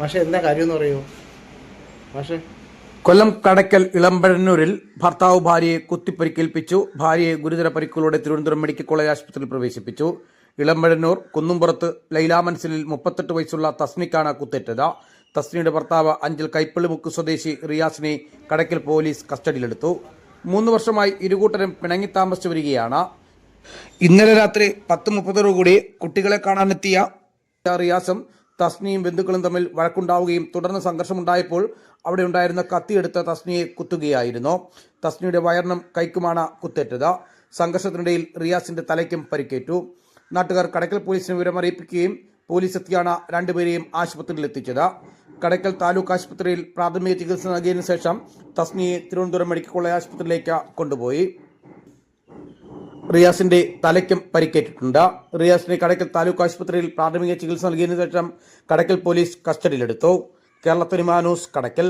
പക്ഷെ എന്താ കാര്യം എന്ന് പറയൂ. പക്ഷേ കൊല്ലം കടക്കൽ ഇളമ്പഴന്നൂരിൽ ഭർത്താവ് ഭാര്യയെ കുത്തിപ്പരിക്കേൽപ്പിച്ചു. ഭാര്യയെ ഗുരുതര പരിക്കുകളോടെ തിരുവനന്തപുരം മെഡിക്കൽ കോളേജ് ആശുപത്രിയിൽ പ്രവേശിപ്പിച്ചു. ഇളമ്പഴന്നൂർ കുന്നുംപുറത്ത് ലൈലാമൻസിലിൽ മുപ്പത്തെട്ട് വയസ്സുള്ള തസ്നിക്കാണ് കുത്തേറ്റത്. തസ്നിയുടെ ഭർത്താവ് അഞ്ചൽ കൈപ്പള്ളി മുക്ക് സ്വദേശി റിയാസിനെ കടക്കൽ പോലീസ് കസ്റ്റഡിയിലെടുത്തു. മൂന്ന് വർഷമായി ഇരുകൂട്ടരും പിണങ്ങി താമസിച്ചു വരികയാണ്. ഇന്നലെ രാത്രി പത്ത് മുപ്പതോടുകൂടി കുട്ടികളെ കാണാനെത്തിയ റിയാസും തസ്നിയും ബന്ധുക്കളും തമ്മിൽ വഴക്കുണ്ടാവുകയും തുടർന്ന് സംഘർഷമുണ്ടായപ്പോൾ അവിടെ ഉണ്ടായിരുന്ന കത്തിയെടുത്ത് തസ്നിയെ കുത്തുകയായിരുന്നു. തസ്നിയുടെ വയറിനും കൈക്കുമാണ് കുത്തേറ്റത്. സംഘർഷത്തിനിടയിൽ റിയാസിന്റെ തലയ്ക്കും പരിക്കേറ്റു. നാട്ടുകാർ കടക്കൽ പോലീസിനെ വിവരം അറിയിപ്പിക്കുകയും പോലീസ് എത്തിയാണ് രണ്ടുപേരെയും ആശുപത്രിയിൽ എത്തിച്ചത്. കടക്കൽ താലൂക്ക് ആശുപത്രിയിൽ പ്രാഥമിക ചികിത്സ നൽകിയതിനു ശേഷം തസ്നിയെ തിരുവനന്തപുരം മെഡിക്കൽ കോളേജ് ആശുപത്രിയിലേക്ക് കൊണ്ടുപോയി. റിയാസിന്റെ തലയ്ക്കും പരിക്കേറ്റിട്ടുണ്ട്. റിയാസിനെ കടക്കൽ താലൂക്ക് ആശുപത്രിയിൽ പ്രാഥമിക ചികിത്സ നൽകിയതിനു ശേഷം കടക്കൽ പോലീസ് കസ്റ്റഡിയിലെടുത്തു. കേരളത്തിന് മാനൂസ് കടയ്ക്കൽ.